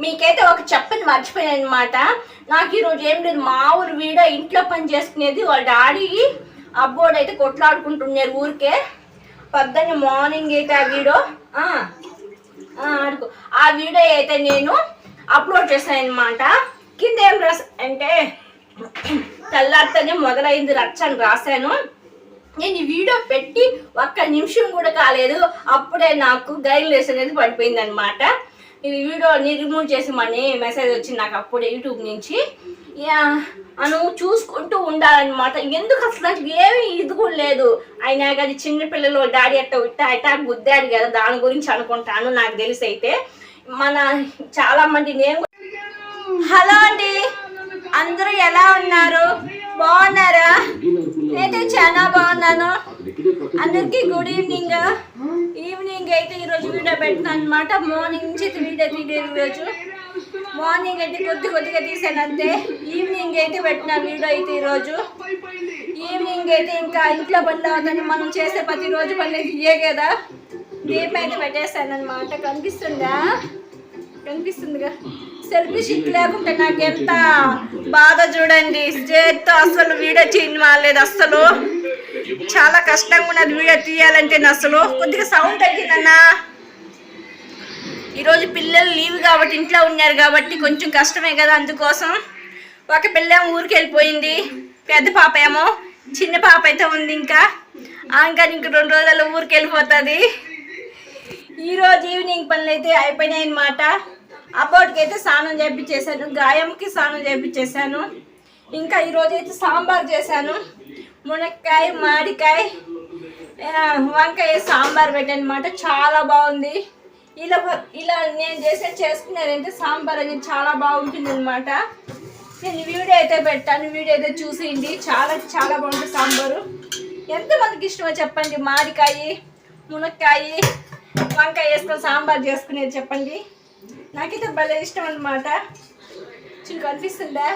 మీకైతే ఒక చెప్పని మర్చిపోయాను అనమాట నాకు ఈరోజు ఏం లేదు మా ఊరు వీడ ఇంట్లో పని చేసుకునేది వాళ్ళ డాడీ. అబ్బోడు అయితే కొట్లాడుకుంటున్నారు ఊరికే. పొద్దున్న మార్నింగ్ అయితే ఆ వీడియో ఆ, అడుగు. ఆ వీడియో అయితే నేను అప్లోడ్ చేశాను అనమాట కింద ఏం రాస అంటే తెల్లారితేనే మొదలైంది రచ్చని రాశాను. నేను ఈ వీడియో పెట్టి ఒక్క నిమిషం కూడా కాలేదు. అప్పుడే నాకు గైడ్లెస్ అనేది పడిపోయింది అనమాట ఈ వీడియోని రిమూవ్ చేసామని మెసేజ్ వచ్చింది నాకు అప్పుడే యూట్యూబ్ నుంచి. యా, అను చూసుకుంటూ ఉండాలన్నమాట. ఎందుకు అసలు నాకు ఏమి ఇది కూడా లేదు. అయినా కానీ చిన్నపిల్లలు డాడీ అట్ట ఉట్టా అట్ట గుద్దాడు కదా దాని గురించి అనుకుంటాను నాకు తెలిసి అయితే. మన చాలా మంది నేను హలో అండి. అందరూ ఎలా ఉన్నారు? బాగున్నారా? నేనైతే చాలా బాగున్నాను. అందరికీ గుడ్ ఈవినింగ్ ఈవినింగ్ అయితే ఈరోజు వీడియో పెట్టినాను అనమాట మార్నింగ్ నుంచి వీడియో తీయలేదు ఈరోజు మార్నింగ్ అయితే కొద్ది కొద్దిగా తీసాను అంతే ఈవినింగ్ అయితే పెట్టిన వీడియో అయితే ఈరోజు ఈవినింగ్ అయితే ఇంకా ఇంట్లో పనులు అవుతుంది మనం చేసే ప్రతిరోజు పనులు ఇయ్యే కదా. దీపం అయితే పెట్టేశాను అనమాట కనిపిస్తుందా? కనిపిస్తుందిగా. సెల్ఫీ షిక్ లేకుంటే నాకు ఎంత బాధ చూడండి. చేత్తో అసలు వీడియో చేయని వాళ్ళేది అసలు చాలా కష్టంగా ఉన్నది వీడియో తీయాలంటే అసలు. కొద్దిగా సౌండ్ తగ్గిందన్నా. ఈరోజు పిల్లలు లీవ్ కాబట్టి ఇంట్లో ఉన్నారు కాబట్టి కొంచెం కష్టమే కదా అందుకోసం. ఒక పిల్ల ఊరికి వెళ్ళిపోయింది. పెద్ద పాప ఏమో చిన్న పాప అయితే ఉంది ఇంకా. ఇంకా ఇంక రెండు రోజుల్లో ఊరికి వెళ్ళిపోతుంది. ఈరోజు ఈవినింగ్ పనులు అయితే అయిపోయినాయి అనమాట అబ్బోటికి అయితే స్నానం చేపించేశాను. గాయంకి స్నానం చేపించేశాను. ఇంకా ఈరోజు అయితే సాంబార్ చేశాను. మునక్కాయ మామిడికాయ వంకాయ సాంబార్ పెట్టనమాట. చాలా బాగుంది. ఇలా ఇలా నేను చేసే చేసుకున్నారంటే సాంబార్ అనేది చాలా బాగుంటుంది అనమాట నేను వీడియో అయితే పెట్టాను. వీడియో అయితే చూసేయండి. చాలా చాలా బాగుంటుంది సాంబారు. ఎంతమందికి ఇష్టమో చెప్పండి. మాడికాయ మునక్కాయ వంకాయ వేసుకొని సాంబార్ చేసుకునేది చెప్పండి. నాకైతే భలే ఇష్టం అనమాట చూడు కనిపిస్తుందా?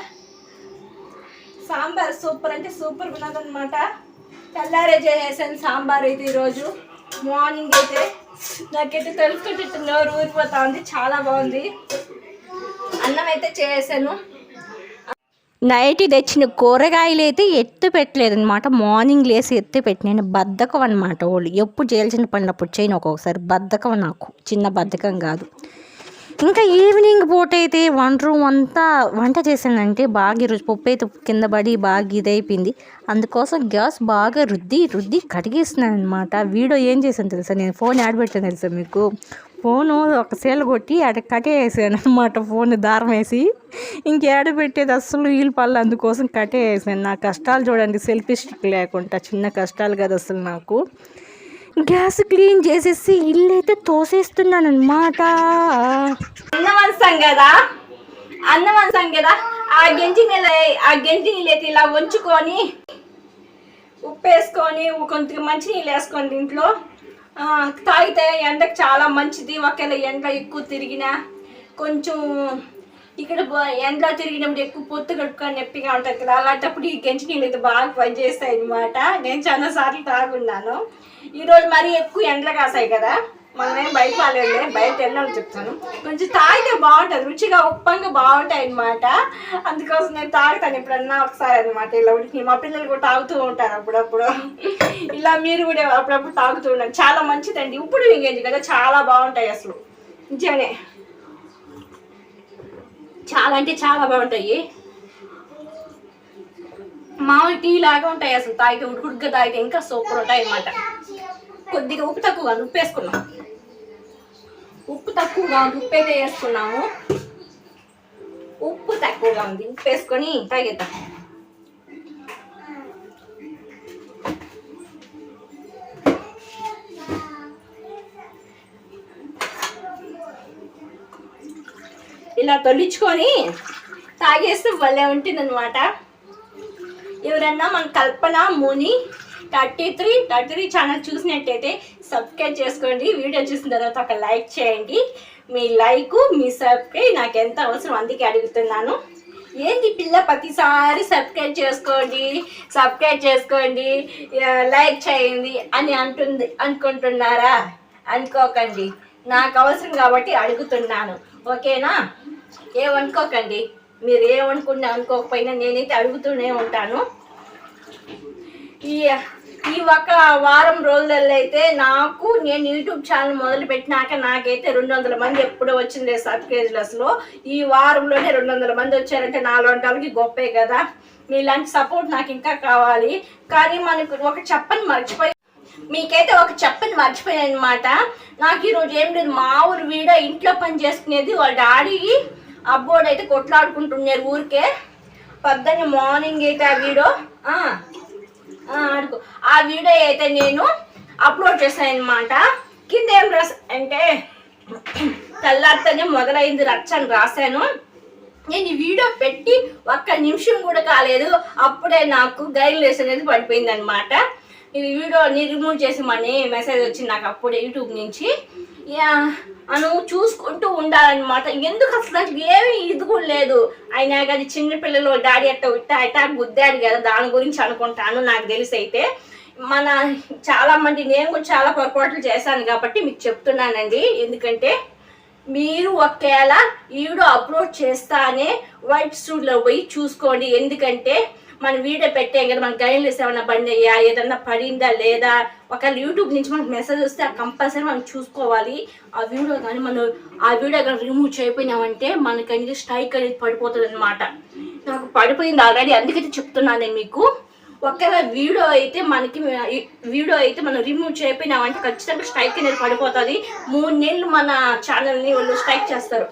సాంబార్ సూపర్ అంటే సూపర్ ఉన్నదన్నమాట. తెల్లారే చేసేసాను సాంబార్ అయితే ఈరోజు. మార్నింగ్ అయితే నాకైతే తెలుసుకుంటే నోరు ఊరిపోతా ఉంది చాలా బాగుంది. అన్నం అయితే చేసాను నైట్ తెచ్చిన కూరగాయలు అయితే ఎత్తు పెట్టలేదు అనమాట మార్నింగ్ లేసి ఎత్తు పెట్టిన బద్ధకం అనమాట వాళ్ళు ఎప్పుడు చేయాల్సిన పనులప్పుడు చేయను ఒక్కొక్కసారి. బద్ధకం నాకు చిన్న బద్ధకం కాదు. ఇంకా ఈవినింగ్ పూట అయితే వంట రూమ్ అంతా వంట చేశానంటే బాగా ఈరోజు పప్పు అయితే కింద పడి బాగా ఇదైపోయింది. అందుకోసం గ్యాస్ బాగా రుద్ది రుద్ది కడిగేస్తున్నాను అనమాట వీడియో ఏం చేశాను తెలుసా? నేను ఫోన్ యాడ్ పెట్టాను తెలుసా మీకు? ఫోను ఒక సేలు కొట్టి అక్కడ కట్టేసాను అనమాట ఫోన్ దారం వేసి. ఇంకేడ పెట్టేది అస్సలు వీలు పళ్ళు అందుకోసం కట్టేసాను నా కష్టాలు చూడండి సెల్ఫీ స్టిక్ లేకుండా చిన్న కష్టాలు కదా అసలు నాకు. గ్యాస్ క్లీన్ చేసేసి ఇల్లు అయితే తోసేస్తున్నాను అనమాట అన్నం కదా? అన్నం కదా? ఆ గెంజి నీళ్ళ ఆ గెంజి నీళ్ళు అయితే ఇలా ఉంచుకొని ఉప్పు వేసుకొని కొంత మంచి నీళ్ళు వేసుకోండి ఇంట్లో తాగితే ఎండకు చాలా మంచిది. ఒకవేళ ఎండ ఎక్కువ తిరిగినా కొంచెం ఇక్కడ ఎండ తిరిగినప్పుడు ఎక్కువ పొత్తు కడుక్కొని నొప్పిగా ఉంటుంది కదా? అలాంటప్పుడు ఈ గెంజి నీళ్ళు అయితే బాగా పనిచేస్తాయి అనమాట నేను చాలా సార్లు తాగున్నాను. ఈరోజు మరీ ఎక్కువ ఎండలు కాసాయి కదా. మనమేం బయట వాళ్ళే బయట వెళ్ళాలని చెప్తాను. కొంచెం తాగితే బాగుంటుంది రుచిగా ఉప్పంగా బాగుంటాయి అనమాట అందుకోసం నేను తాగుతాను ఎప్పుడన్నా ఒకసారి అనమాట ఇలా ఉడికి మా పిల్లలు కూడా తాగుతూ ఉంటారు అప్పుడప్పుడు. ఇలా మీరు కూడా అప్పుడప్పుడు తాగుతూ ఉండండి. చాలా మంచిదండి. ఇప్పుడు ఇంకేంటి కదా చాలా బాగుంటాయి అసలు. నిజమే. చాలా అంటే చాలా బాగుంటాయి. మామూలు టీ లాగా ఉంటాయి అసలు. తాగితే ఉడుకుడుగ్గా తాగితే ఇంకా సూపర్ ఉంటాయి అన్నమాట. కొద్దిగా ఉప్పు తక్కువగా ఉప్పు వేసుకున్నాం ఉప్పు తక్కువగా ఉంది ఉప్పు అయితే వేసుకున్నాము. ఉప్పు తక్కువగా ఉంది. ఉప్పు వేసుకొని తాగేద్దాం ఇలా తొలిచుకొని తాగేస్తే భలే ఉంటుంది అనమాట ఎవరన్నా మన Kalpana Muni thirty three thirty three channel చూసినట్టయితే సబ్స్క్రైబ్ చేసుకోండి. వీడియో చూసిన తర్వాత ఒక లైక్ చేయండి. మీ లైక్ మీ సబ్స్క్రైబ్ నాకు ఎంత అవసరం అందుకే అడుగుతున్నాను. ఏంటి పిల్ల ప్రతిసారి సబ్స్క్రైబ్ చేసుకోండి సబ్స్క్రైబ్ చేసుకోండి లైక్ చేయండి అని అంటుంది అనుకుంటున్నారా? అనుకోకండి. నాకు అవసరం కాబట్టి అడుగుతున్నాను. ఓకేనా? ఏమనుకోకండి మీరు ఏమనుకున్నా అనుకోకపోయినా నేనైతే అడుగుతూనే ఉంటాను. ఈ ఈ ఒక వారం రోజులలో అయితే నాకు నేను యూట్యూబ్ ఛానల్ మొదలు పెట్టినాక నాకైతే రెండు వందల మంది ఎప్పుడో వచ్చింది సబ్స్క్రైబర్స్లో ఈ వారంలోనే రెండు వందల మంది వచ్చారంటే నాలుగు వంటలకి గొప్పే కదా. మీలాంటి సపోర్ట్ నాకు ఇంకా కావాలి. కానీ మనకు ఒక చెప్పని మర్చిపోయి మీకైతే ఒక చెప్పని మర్చిపోయాను అనమాట నాకు ఈరోజు ఏం లేదు. మా ఊరు వీడ ఇంట్లో పని చేసుకునేది వాళ్ళ డాడీ. అబ్బోడైతే కొట్లాడుకుంటున్నారు ఊరికే. పొద్దున్న మార్నింగ్ అయితే ఆ వీడో. ఆ, ఆ, అడుగు. ఆ వీడియో అయితే నేను అప్లోడ్ చేశాను అనమాట కింద ఏం రాసా అంటే తెల్లారితేనే మొదలైంది రచ్చ అని రాశాను. నేను ఈ వీడియో పెట్టి ఒక్క నిమిషం కూడా కాలేదు. అప్పుడే నాకు గైర్లేస్ అనేది పడిపోయింది అనమాట ఈ వీడియోని రిమూవ్ చేసామని మెసేజ్ వచ్చింది నాకు అప్పుడే యూట్యూబ్ నుంచి. యా, చూసుకుంటూ ఉండాలన్నమాట. ఎందుకు అసలు నాకు ఏమీ ఇది కూడా లేదు. అయినా కానీ చిన్నపిల్లలు డాడీ అట్ట ఇట్ట అట్ట గుద్దాడు కదా దాని గురించి అనుకుంటాను నాకు తెలిసి అయితే. మన చాలా మంది నేను కూడా చాలా పొరపాట్లు చేశాను కాబట్టి మీకు చెప్తున్నానండి. ఎందుకంటే మీరు ఒకవేళ వీడియో అప్లోడ్ చేస్తానే వైట్ స్టూడియోలో పోయి చూసుకోండి. ఎందుకంటే మన వీడియో పెట్టాం కదా మన గైడ్లెస్ ఏమైనా బండి అయ్యా ఏదన్నా పడిందా లేదా? ఒకవేళ యూట్యూబ్ నుంచి మనకు మెసేజ్ వస్తే ఆ కంపల్సరీ మనం చూసుకోవాలి. ఆ వీడియో కానీ మనం ఆ వీడియో కానీ రిమూవ్ చేయపోయినామంటే మనకి అనేది స్ట్రైక్ అనేది పడిపోతుంది అనమాట నాకు పడిపోయింది ఆల్రెడీ అందుకైతే చెప్తున్నాను నేను మీకు. ఒకవేళ వీడియో అయితే మనకి వీడియో అయితే మనం రిమూవ్ చేయపోయినామంటే ఖచ్చితంగా స్ట్రైక్ అనేది పడిపోతుంది. మూడు నెలలు మన ఛానల్ని వాళ్ళు స్ట్రైక్ చేస్తారు.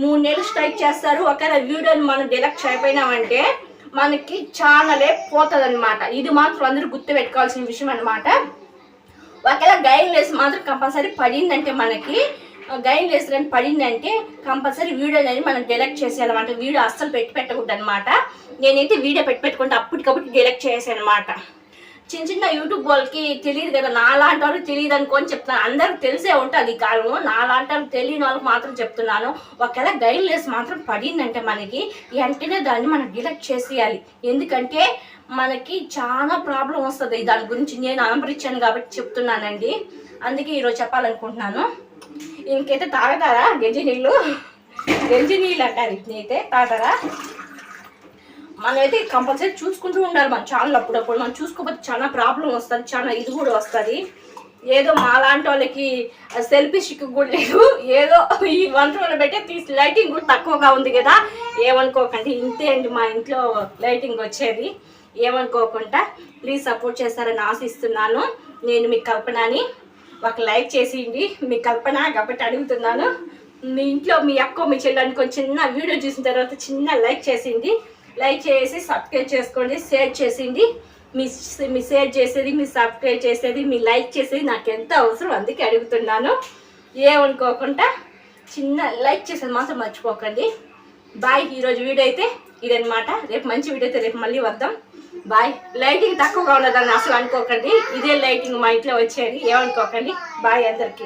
మూడు నెలలు స్ట్రైక్ చేస్తారు. ఒకవేళ వీడియోని మనం డిలెక్ట్ చేయపోయినామంటే మనకి ఛానలే పోతుంది అనమాట ఇది మాత్రం అందరూ గుర్తు పెట్టుకోవాల్సిన విషయం అనమాట ఒకవేళ గైన్ లెస్ మాత్రం కంపల్సరీ పడిందంటే మనకి గైన్ లెస్ అని పడిందంటే కంపల్సరీ వీడియో అనేది మనం డిలెక్ట్ చేసేయాలన్నమాట. వీడియో అస్సలు పెట్టి పెట్టకూడదు అనమాట నేనైతే వీడియో పెట్టి పెట్టుకుంటే అప్పటికప్పుడు డిలెక్ట్ చేసాను అనమాట చిన్న చిన్న యూట్యూబ్ వాళ్ళకి తెలియదు కదా నాలాంటి వాళ్ళకి తెలియదు అనుకొని చెప్తున్నాను అందరికి తెలిసే ఉంటుంది. ఈ కాలము నాలాంటి వాళ్ళకి తెలియని వాళ్ళకి మాత్రం చెప్తున్నాను. ఒకవేళ గైడ్లెస్ మాత్రం పడిందంటే మనకి వెంటనే దాన్ని మనం డిలెక్ట్ చేసేయాలి. ఎందుకంటే మనకి చాలా ప్రాబ్లం వస్తుంది. దాని గురించి నేను అనుభరించాను కాబట్టి చెప్తున్నానండి. అందుకే ఈరోజు చెప్పాలనుకుంటున్నాను. ఇంకైతే తాగుతారా? గంజి నీళ్ళు గంజి నీళ్ళు అంటారు. అయితే తాగుతారా? మనమైతే కంపల్సరీ చూసుకుంటూ ఉండాలి మన ఛానల్ అప్పుడప్పుడు. మనం చూసుకోకపోతే చాలా ప్రాబ్లం వస్తుంది చాలా ఇది కూడా వస్తుంది. ఏదో మాలాంటి వాళ్ళకి సెల్ఫీ స్టిక్ కూడా లేదు. ఏదో ఈ వంట వాళ్ళు పెట్టే తీసి లైటింగ్ కూడా తక్కువగా ఉంది కదా. ఏమనుకోకండి ఇంతే అండి మా ఇంట్లో లైటింగ్ వచ్చేది. ఏమనుకోకుండా ప్లీజ్ సపోర్ట్ చేస్తారని ఆశిస్తున్నాను. నేను మీ కల్పనని ఒక లైక్ చేసేయండి మీ కల్పన కాబట్టి అడుగుతున్నాను. మీ ఇంట్లో మీ అక్క మీ చెల్లెనికి చిన్న వీడియో చూసిన తర్వాత చిన్న లైక్ చేసింది. లైక్ చేసి సబ్స్క్రైబ్ చేసుకోండి షేర్ చేసింది. మీ మీ షేర్ చేసేది మీ సబ్స్క్రైబ్ చేసేది మీ లైక్ చేసేది నాకు ఎంత అవసరం అందుకే అడుగుతున్నాను. ఏమనుకోకుండా చిన్న లైక్ చేసేది మాత్రం మర్చిపోకండి. బాయ్ ఈరోజు వీడియో అయితే ఇదనమాట రేపు మంచి వీడియో అయితే రేపు మళ్ళీ వద్దాం. బాయ్. లైటింగ్ తక్కువగా ఉన్నదని అసలు అనుకోకండి. ఇదే లైటింగ్ మా ఇంట్లో వచ్చేది. ఏమనుకోకండి. బాయ్ అందరికీ.